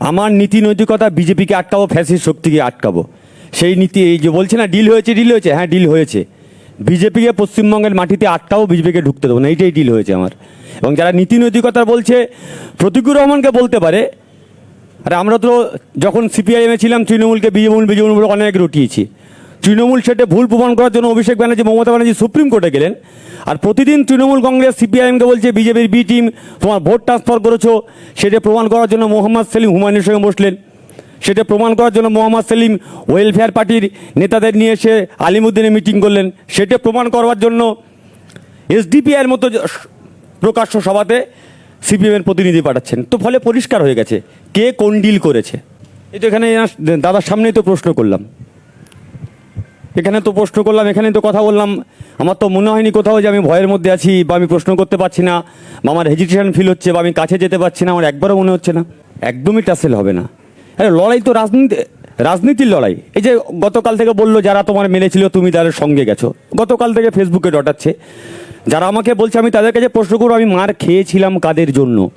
আমার নীতি নৈতিকতা বিজেপিকে আটকাবো ফ্যাসির শক্তিকে আটকাবো। সেই নীতি এই যে বলছে না, ডিল হয়েছে ডিল হয়েছে হ্যাঁ ডিল হয়েছে। বিজেপিকে পশ্চিমবঙ্গের মাটিতে আটকাবো, বিজেপিকে ঢুকতে দেবো না, এইটাই ডিল হয়েছে আমার। এবং যারা নীতি নৈতিকতা বলছে, প্রতিকুর রহমানকে বলতে পারে, আরে আমরা তো যখন সিপিআইএমে ছিলাম, তৃণমূলকে বিজেমূল বলে অনেক রটিয়েছি। তৃণমূল সেটা ভুল প্রমাণ করার জন্য অভিষেক ব্যানার্জি, মমতা ব্যানার্জি সুপ্রিম কোর্টে গেলেন। আর প্রতিদিন তৃণমূল কংগ্রেস সিপিআইএমকে বলছে, বিজেপির বি টিম তোমার ভোট ট্রান্সফার করেছ। সেটা প্রমাণ করার জন্য মোহাম্মদ সেলিম হুমায়ুনের সঙ্গে বসলেন। সেটা প্রমাণ করার জন্য মোহাম্মদ সেলিম ওয়েলফেয়ার পার্টির নেতাদের নিয়ে এসে আলিমুদ্দিনে মিটিং করলেন। সেটা প্রমাণ করবার জন্য এসডিপিআইয়ের মতো প্রকাশ্য সভাতে সিপিএমের প্রতিনিধি পাঠাচ্ছেন। তো ফলে পরিষ্কার হয়ে গেছে, কে কোন ডিল করেছে? এই তো এখানে দাদার সামনেই তো প্রশ্ন করলাম। এখানে তো প্রশ্ন করলাম এখানে তো কথা বললাম। আমার তো মনে হয়নি কোথাও যে আমি ভয়ের মধ্যে আছি বা আমি প্রশ্ন করতে পারছি না, বা আমার হেজিটেশন ফিল হচ্ছে, বা আমি কাছে যেতে পারছি না, আমার একবারও মনে হচ্ছে না। একদমই টাসেল হবে না। আরে, লড়াই তো রাজনীতি, রাজনীতির লড়াই। এই যে গতকাল থেকে বলল, যারা তোমার মেরেছিল তুমি তাদের সঙ্গে গেছো। গতকাল থেকে ফেসবুকে ডটাচ্ছে। যারা আমাকে বলছে, আমি তাদের কাছে প্রশ্ন করব, আমি মার খেয়েছিলাম কাদের জন্য?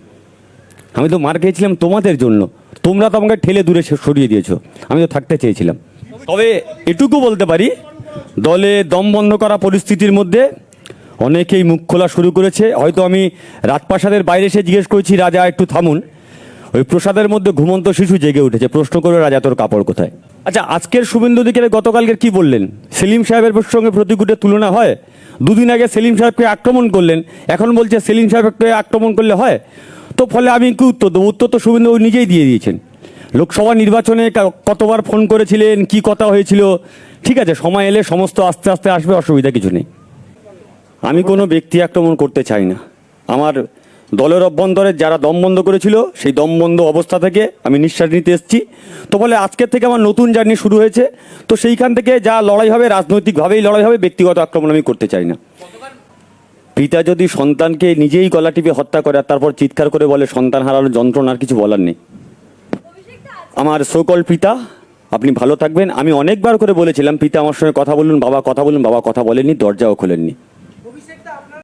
আমি তো মার খেয়েছিলাম তোমাদের জন্য। তোমরা তো আমাকে ঠেলে দূরে সরিয়ে দিয়েছ। আমি তো থাকতে চেয়েছিলাম। তবে এটুকু বলতে পারি, দলে দম বন্ধ করা পরিস্থিতির মধ্যে অনেকেই মুখ খোলা শুরু করেছে। হয়তো আমি রাজপ্রাসাদের বাইরে এসে জিজ্ঞেস করেছি, রাজা, একটু থামুন। ওই প্রসাদের মধ্যে ঘুমন্ত শিশু জেগে উঠেছে। প্রশ্ন করে রাজা, তোর কাপড় কোথায়? আচ্ছা আজকের শুভেন্দু দিকের গতকালকের কি বললেন? সেলিম সাহেবের সঙ্গে প্রতিকূটের তুলনা হয়? দুদিন আগে সেলিম সাহেবকে আক্রমণ করলেন, এখন বলছে সেলিম সাহেবকে আক্রমণ করলে হয়? তো ফলে আমি কি উত্তর দেবো? উত্তর তো শুভেন্দু নিজেই দিয়ে দিয়েছেন। লোকসভা নির্বাচনে কতবার ফোন করেছিলেন, কি কথা হয়েছিল, ঠিক আছে, সময় এলে সমস্ত আস্তে আস্তে আসবে, অসুবিধা কিছু নেই। আমি কোনো ব্যক্তি আক্রমণ করতে চাই না। আমার দলের অভ্যন্তরে যারা দম বন্ধ করেছিল, সেই দম বন্ধ অবস্থা থেকে আমি নিঃশ্বাস নিতে এসেছি। তো বলে আজকের থেকে আমার নতুন জার্নি শুরু হয়েছে, তো সেইখান থেকে যা লড়াই হবে, রাজনৈতিকভাবেই লড়াই হবে, ব্যক্তিগত আক্রমণ আমি করতে চাই না। পিতা যদি সন্তানকে নিজেই গলা টিপে হত্যা করে আর তারপর চিৎকার করে বলে, সন্তান হারানোর যন্ত্রণার কিছু বলার নেই। আমার সকল পিতা, আপনি ভালো থাকবেন। আমি অনেকবার করে বলেছিলাম, পিতা আমার সঙ্গে কথা বলুন, বাবা কথা বলুন, বাবা কথা বলেননি, দরজাও খোলেননি।